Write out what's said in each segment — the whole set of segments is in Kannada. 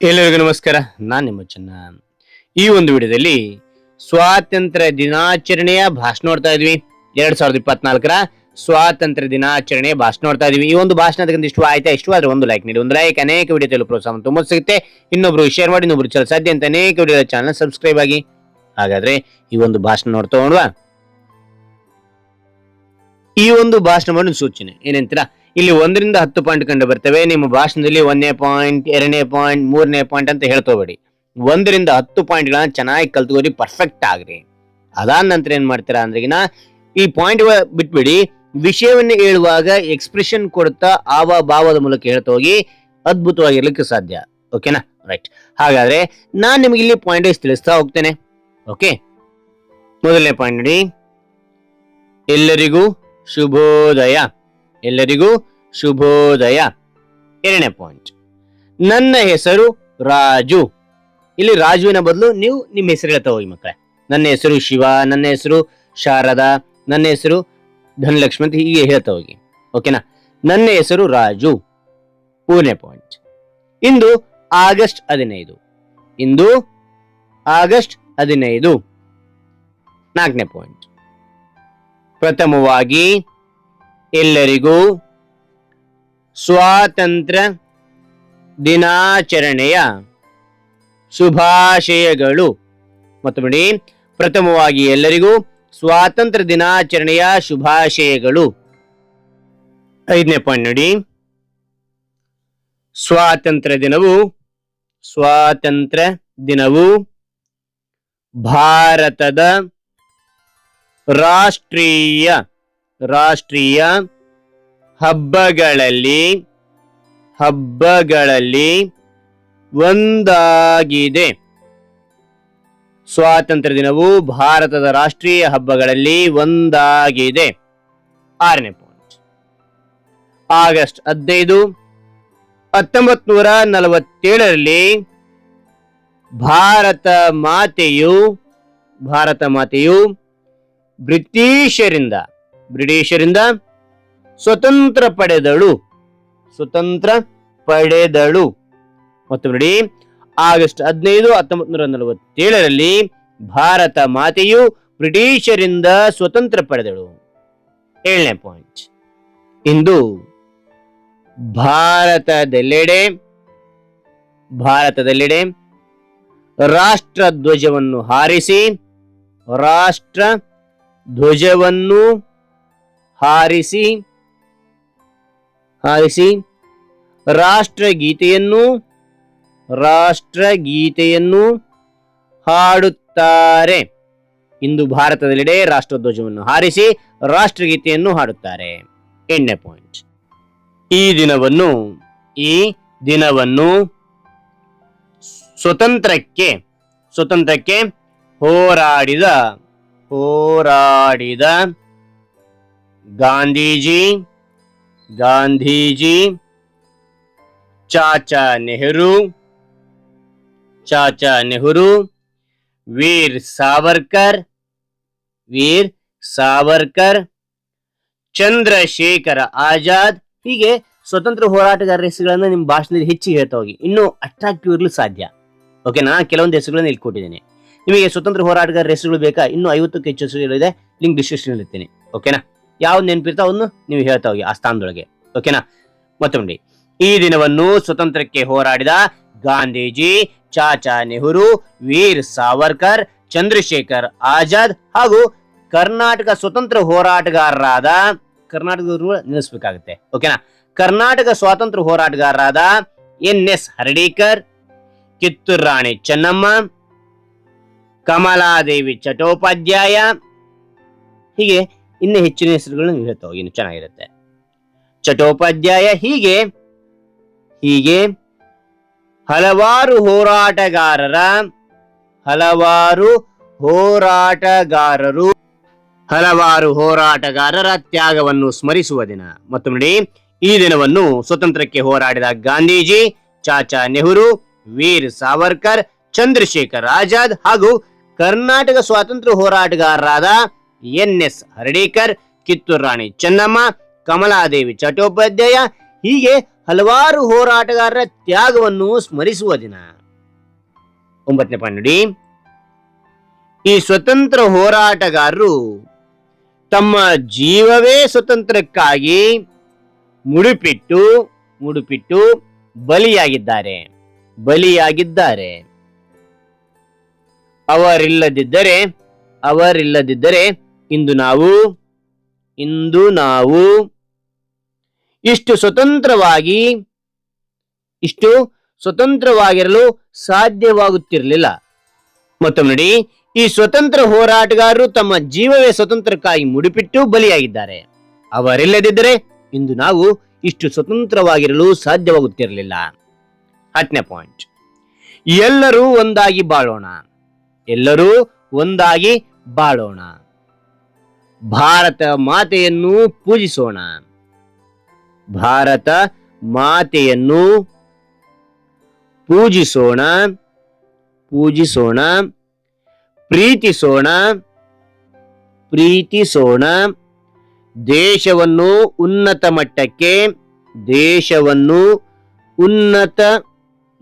ಎಲ್ಲರಿಗೂ ನಮಸ್ಕಾರ. ನಾನು ನಿಮ್ಮ ಚೆನ್ನ. ಈ ಒಂದು ವಿಡಿಯೋದಲ್ಲಿ ಸ್ವಾತಂತ್ರ್ಯ ದಿನಾಚರಣೆಯ ಭಾಷಣ ನೋಡ್ತಾ ಇದ್ವಿ. ಎರಡ್ ಸಾವಿರದ ಇಪ್ಪತ್ನಾಲ್ಕರ ಸ್ವಾತಂತ್ರ್ಯ ದಿನಾಚರಣೆಯ ಭಾಷಣ ನೋಡ್ತಾ ಇದೀವಿ. ಈ ಒಂದು ಭಾಷಣ ಅದಕ್ಕಿಂತ ಇಷ್ಟ ಆಯ್ತಾ? ಇಷ್ಟವಾದ್ರೆ ಒಂದು ಲೈಕ್ ನೀಡಿ, ಒಂದು ಲೈಕ್ ಅನೇಕ ವಿಡಿಯೋ ಪ್ರೋತ್ಸಾಹ ತುಂಬ ಸಿಗುತ್ತೆ. ಇನ್ನೊಬ್ರು ಶೇರ್ ಮಾಡಿ ಇನ್ನೊಬ್ರು ಚಲ ಸಾಧ್ಯ ಅಂತ ಅನೇಕ ವಿಡಿಯೋ ಚಾನಲ್ ಸಬ್ಸ್ಕ್ರೈಬ್ ಆಗಿ. ಹಾಗಾದ್ರೆ ಈ ಒಂದು ಭಾಷಣ ನೋಡ್ತಾ ಹೋಗುವ. ಈ ಒಂದು ಭಾಷಣವನ್ನು ಸೂಚನೆ. ಏನಂತೀರಾ? ಇಲ್ಲಿ ಒಂದರಿಂದ ಹತ್ತು ಪಾಯಿಂಟ್ ಕಂಡು ಬರ್ತವೆ. ನಿಮ್ಮ ಭಾಷಣದಲ್ಲಿ ಒಂದನೇ ಪಾಯಿಂಟ್ ಎರಡನೇ ಪಾಯಿಂಟ್ ಮೂರನೇ ಪಾಯಿಂಟ್ ಅಂತ ಹೇಳ್ಕೋಬೇಡಿ ಒಂದರಿಂದ ಹತ್ತು ಪಾಯಿಂಟ್ಗಳನ್ನ ಚೆನ್ನಾಗಿ ಕಲ್ತ್ಕೋರಿ ಪರ್ಫೆಕ್ಟ್ ಆಗ್ರಿ. ಅದಾದ ನಂತರ ಏನ್ ಮಾಡ್ತೀರಾ ಅಂದ್ರೆಗಿನ ಈ ಪಾಯಿಂಟ್ ಬಿಟ್ಬಿಡಿ. ವಿಷಯವನ್ನು ಹೇಳುವಾಗ ಎಕ್ಸ್ಪ್ರೆಷನ್ ಕೊಡ್ತಾ ಆವ ಭಾವದ ಮೂಲಕ ಹೇಳ್ತಾ ಹೋಗಿ ಅದ್ಭುತವಾಗಿರ್ಲಿಕ್ಕೆ ಸಾಧ್ಯ. ಓಕೆನಾ ರೈಟ್ ಹಾಗಾದ್ರೆ ನಾನು ನಿಮಗೆ ಇಲ್ಲಿ ಪಾಯಿಂಟ್ ವೈಸ್ ತಿಳಿಸ್ತಾ ಹೋಗ್ತೇನೆ. ಓಕೆ ಮೊದಲನೇ ಪಾಯಿಂಟ್ ನೋಡಿ. ಎಲ್ಲರಿಗೂ ಶುಭೋದಯ. ಎಲ್ಲರಿಗೂ ಶುಭೋದಯ. ಎರಡನೇ ಪಾಯಿಂಟ್ ನನ್ನ ಹೆಸರು ರಾಜು. ಇಲ್ಲಿ ರಾಜುವಿನ ಬದಲು ನೀವು ನಿಮ್ಮ ಹೆಸರು ಹೇಳ್ತಾ ಹೋಗಿ ಮಕ್ಕಳೇ. ನನ್ನ ಹೆಸರು ಶಿವ, ನನ್ನ ಹೆಸರು ಶಾರದಾ, ನನ್ನ ಹೆಸರು ಧನಲಕ್ಷ್ಮಿ ಅಂತ ಹೀಗೆ ಹೇಳ್ತಾ ಹೋಗಿ. ಓಕೆನಾ ನನ್ನ ಹೆಸರು ರಾಜು. ಮೂರನೇ ಪಾಯಿಂಟ್ ಇಂದು ಆಗಸ್ಟ್ ಹದಿನೈದು. ಇಂದು ಆಗಸ್ಟ್ ಹದಿನೈದು. ನಾಲ್ಕನೇ ಪಾಯಿಂಟ್ ಪ್ರಥಮವಾಗಿ ಎಲ್ಲರಿಗೂ ಸ್ವಾತಂತ್ರ್ಯ ದಿನಾಚರಣೆಯ ಶುಭಾಶಯಗಳು. ಮತ್ತು ನೋಡಿ ಪ್ರಥಮವಾಗಿ ಎಲ್ಲರಿಗೂ ಸ್ವಾತಂತ್ರ್ಯ ದಿನಾಚರಣೆಯ ಶುಭಾಶಯಗಳು. ಐದನೇ ಪಾಯಿಂಟ್ ನೋಡಿ. ಸ್ವಾತಂತ್ರ್ಯ ದಿನವು ಸ್ವಾತಂತ್ರ್ಯ ದಿನವು ಭಾರತದ ರಾಷ್ಟ್ರೀಯ ರಾಷ್ಟ್ರೀಯ ಹಬ್ಬಗಳಲ್ಲಿ ಹಬ್ಬಗಳಲ್ಲಿ ಒಂದಾಗಿದೆ. ಸ್ವಾತಂತ್ರ್ಯ ದಿನವು ಭಾರತದ ರಾಷ್ಟ್ರೀಯ ಹಬ್ಬಗಳಲ್ಲಿ ಒಂದಾಗಿದೆ. ಆರನೇ ಪಾಯಿಂಟ್ ಆಗಸ್ಟ್ ಹದಿನೈದು ಹತ್ತೊಂಬತ್ ನೂರ ನಲವತ್ತೇಳರಲ್ಲಿ ಭಾರತ ಮಾತೆಯು ಭಾರತ ಮಾತೆಯು ಬ್ರಿಟಿಷರಿಂದ ಬ್ರಿಟಿಷರಿಂದ ಸ್ವತಂತ್ರ ಪಡೆದಳು. ಸ್ವತಂತ್ರ ಪಡೆದಳು. ಮತ್ತು ನೋಡಿ, ಆಗಸ್ಟ್ ಹದಿನೈದು ಹತ್ತೊಂಬತ್ ನೂರ ನಲವತ್ತೇಳರಲ್ಲಿ ಭಾರತ ಮಾತೆಯು ಬ್ರಿಟಿಷರಿಂದ ಸ್ವತಂತ್ರ ಪಡೆದಳು. ಏಳನೇ ಪಾಯಿಂಟ್ ಇಂದು ಭಾರತದೆಲ್ಲೆಡೆ ಭಾರತದೆಲ್ಲೆಡೆ ರಾಷ್ಟ್ರ ಧ್ವಜವನ್ನು ಹಾರಿಸಿ, ರಾಷ್ಟ್ರ ಧ್ವಜವನ್ನು ಹಾರಿಸಿ ಹಾರಿಸಿ ರಾಷ್ಟ್ರಗೀತೆಯನ್ನು ರಾಷ್ಟ್ರಗೀತೆಯನ್ನು ಹಾಡುತ್ತಾರೆ. ಇಂದು ಭಾರತದೆಲ್ಲೆಡೆ ರಾಷ್ಟ್ರಧ್ವಜವನ್ನು ಹಾರಿಸಿ ರಾಷ್ಟ್ರಗೀತೆಯನ್ನು ಹಾಡುತ್ತಾರೆ. ಎಣ್ಣೆ ಪಾಯಿಂಟ್ ಈ ದಿನವನ್ನು ಈ ದಿನವನ್ನು ಸ್ವತಂತ್ರಕ್ಕೆ ಸ್ವತಂತ್ರಕ್ಕೆ ಹೋರಾಡಿದ ಹೋರಾಡಿದ ಗಾಂಧೀಜಿ ಗಾಂಧೀಜಿ, ಚಾಚಾ ನೆಹರು ಚಾಚಾ ನೆಹರು, ವೀರ್ ಸಾವರ್ಕರ್ ವೀರ್ ಸಾವರ್ಕರ್, ಚಂದ್ರಶೇಖರ ಆಜಾದ್. ಹೀಗೆ ಸ್ವತಂತ್ರ ಹೋರಾಟಗಾರರ ಹೆಸರುಗಳನ್ನು ನಿಮ್ಮ ಭಾಷಣದಲ್ಲಿ ಹೆಚ್ಚಿಗೆ ಹೇಳ್ತಾ ಹೋಗಿ. ಇನ್ನೂ ಅಟ್ರಾಕ್ಟಿವ್ ಇರಲು ಸಾಧ್ಯ. ಓಕೆ ನಾನು ಕೆಲವೊಂದು ಹೆಸರುಗಳನ್ನು ಇಲ್ಲಿ ಕೊಟ್ಟಿದ್ದೇನೆ ನಿಮಗೆ ಸ್ವತಂತ್ರ ಹೋರಾಟಗಾರರ ಹೆಸರುಗಳು ಬೇಕಾ? ಇನ್ನೂ ಐವತ್ತಕ್ಕೂ ಹೆಚ್ಚು ಹೆಸರುಗಳು ಇದೆ. ಲಿಂಕ್ ಡಿಸ್ಕ್ರಿಪ್ಷನ್ ಇರ್ತೀನಿ. ಓಕೆನಾ ಯಾವ್ದು ನೆನಪಿರ್ತಾವ ಅವನ್ನು ನೀವು ಹೇಳ್ತಾ ಹೋಗಿ ಆ ಸ್ಥಾನದೊಳಗೆ. ಓಕೆನಾ ಮತ್ತೊಂದು ಈ ದಿನವನ್ನು ಸ್ವತಂತ್ರಕ್ಕೆ ಹೋರಾಡಿದ ಗಾಂಧೀಜಿ, ಚಾಚಾ ನೆಹರು, ವೀರ್ ಸಾವರ್ಕರ್, ಚಂದ್ರಶೇಖರ್ ಆಜಾದ್ ಹಾಗೂ ಕರ್ನಾಟಕ ಸ್ವತಂತ್ರ ಹೋರಾಟಗಾರರಾದ ಕರ್ನಾಟಕದವರು ನೆನೆಸ್ಬೇಕಾಗುತ್ತೆ. ಓಕೆನಾ ಕರ್ನಾಟಕ ಸ್ವಾತಂತ್ರ್ಯ ಹೋರಾಟಗಾರರಾದ ಎನ್ ಎಸ್ ಹರಡೇಕರ್, ಕಿತ್ತೂರು ರಾಣಿ ಚೆನ್ನಮ್ಮ ಕಮಲಾದೇವಿ ಚಟೋಪಾಧ್ಯಾಯ. ಹೀಗೆ ಇನ್ನು ಹೆಚ್ಚಿನ ಹೆಸರುಗಳನ್ನು ಹೇಳ್ತಾ ಹೋಗಿ ಚೆನ್ನಾಗಿರುತ್ತೆ. ಚಟೋಪಾಧ್ಯಾಯ ಹೀಗೆ ಹೀಗೆ, ಹಲವಾರು ಹೋರಾಟಗಾರರ, ಹಲವಾರು ಹೋರಾಟಗಾರರು, ಹಲವಾರು ಹೋರಾಟಗಾರರ ತ್ಯಾಗವನ್ನು ಸ್ಮರಿಸುವ ದಿನ. ಮತ್ತು ನೋಡಿ, ಈ ದಿನವನ್ನು ಸ್ವತಂತ್ರಕ್ಕೆ ಹೋರಾಡಿದ ಗಾಂಧೀಜಿ, ಚಾಚಾ ನೆಹರು, ವೀರ್ ಸಾವರ್ಕರ್, ಚಂದ್ರಶೇಖರ್ ಆಜಾದ್ ಹಾಗೂ ಕರ್ನಾಟಕ ಸ್ವಾತಂತ್ರ್ಯ ಹೋರಾಟಗಾರರಾದ ಎನ್ ಎಸ್ ಹರ್ಡೇಕರ್, ಕಿತ್ತೂರು ರಾಣಿ ಚೆನ್ನಮ್ಮ, ಕಮಲಾದೇವಿ ಚಟ್ಟೋಪಾಧ್ಯಾಯ, ಹೀಗೆ ಹಲವಾರು ಹೋರಾಟಗಾರರ ತ್ಯಾಗವನ್ನು ಸ್ಮರಿಸುವ ದಿನ. ಒಂಬತ್ತನೇ ಪಾಯಿಂಟ್ ಈ ಸ್ವತಂತ್ರ ಹೋರಾಟಗಾರರು ತಮ್ಮ ಜೀವವೇ ಸ್ವತಂತ್ರಕ್ಕಾಗಿ ಮುಡುಪಿಟ್ಟು ಮುಡುಪಿಟ್ಟು ಬಲಿಯಾಗಿದ್ದಾರೆ ಬಲಿಯಾಗಿದ್ದಾರೆ. ಅವರಿಲ್ಲದಿದ್ದರೆ ಅವರಿಲ್ಲದಿದ್ದರೆ ಇಂದು ನಾವು ಇಂದು ನಾವು ಇಷ್ಟು ಸ್ವತಂತ್ರವಾಗಿ, ಇಷ್ಟು ಸ್ವತಂತ್ರವಾಗಿರಲು ಸಾಧ್ಯವಾಗುತ್ತಿರಲಿಲ್ಲ. ಮತ್ತೊಮ್ಮೆ ನೋಡಿ, ಈ ಸ್ವತಂತ್ರ ಹೋರಾಟಗಾರರು ತಮ್ಮ ಜೀವವೇ ಸ್ವತಂತ್ರಕ್ಕಾಗಿ ಮುಡಿಪಿಟ್ಟು ಬಲಿಯಾಗಿದ್ದಾರೆ. ಅವರಿಲ್ಲದಿದ್ದರೆ ಇಂದು ನಾವು ಇಷ್ಟು ಸ್ವತಂತ್ರವಾಗಿರಲು ಸಾಧ್ಯವಾಗುತ್ತಿರಲಿಲ್ಲ. ಹತ್ತನೇ ಪಾಯಿಂಟ್ ಎಲ್ಲರೂ ಒಂದಾಗಿ ಬಾಳೋಣ. ಎಲ್ಲರೂ ಒಂದಾಗಿ ಬಾಳೋಣ. ಭಾರತ ಮಾತೆಯನ್ನು ಪೂಜಿಸೋಣ. ಭಾರತ ಮಾತೆಯನ್ನು ಪೂಜಿಸೋಣ ಪೂಜಿಸೋಣ, ಪ್ರೀತಿಸೋಣ ಪ್ರೀತಿಸೋಣ. ದೇಶವನ್ನು ಉನ್ನತ ಮಟ್ಟಕ್ಕೆ, ದೇಶವನ್ನು ಉನ್ನತ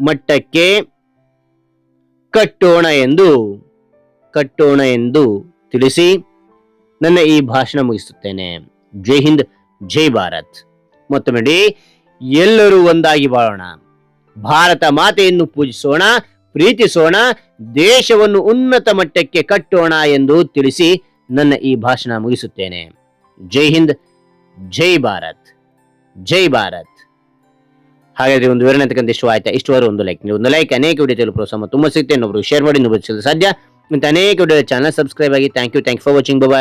ಮಟ್ಟಕ್ಕೆ ಕಟ್ಟೋಣ ಎಂದು ಕಟ್ಟೋಣ ಎಂದು ತಿಳಿಸಿ ನನ್ನ ಈ ಭಾಷಣ ಮುಗಿಸುತ್ತೇನೆ. ಜೈ ಹಿಂದ್, ಜೈ ಭಾರತ್. ಮತ್ತೊಮ್ಮೆ ಎಲ್ಲರೂ ಒಂದಾಗಿ ಬಾಳೋಣ. ಭಾರತ ಮಾತೆಯನ್ನು ಪೂಜಿಸೋಣ, ಪ್ರೀತಿಸೋಣ, ದೇಶವನ್ನು ಉನ್ನತ ಮಟ್ಟಕ್ಕೆ ಕಟ್ಟೋಣ ಎಂದು ತಿಳಿಸಿ ನನ್ನ ಈ ಭಾಷಣ ಮುಗಿಸುತ್ತೇನೆ. ಜೈ ಹಿಂದ್, ಜೈ ಭಾರತ್ ಜೈ ಭಾರತ್. ಹಾಗಾದ್ರೆ ಒಂದು ವಿವರಣೆ ಅಂತಕ್ಕಂಥ ಇಷ್ಟು ಆಯ್ತಾ? ಇಷ್ಟವಾರು ಒಂದು ಲೈಕ್ ನೀವು ಒಂದು ಲೈಕ್ ಅನೇಕ ವಿಡಿಯೋ ಪ್ರೋತ್ಸಾಹ ತುಂಬ ಸಿಗುತ್ತೆ ಇನ್ನೊಬ್ರು ಶೇರ್ ಮಾಡಿ ಇನ್ನೊಬ್ರು ಸಿಗಲು ಸಾಧ್ಯ. ಮತ್ತೆ ಅನೇಕ ವಿಡಿಯೋ ಚಾನಲ್ ಸಬ್ಸ್ಕ್ರೈಬ್ ಆಗಿ thank you thank for watching bye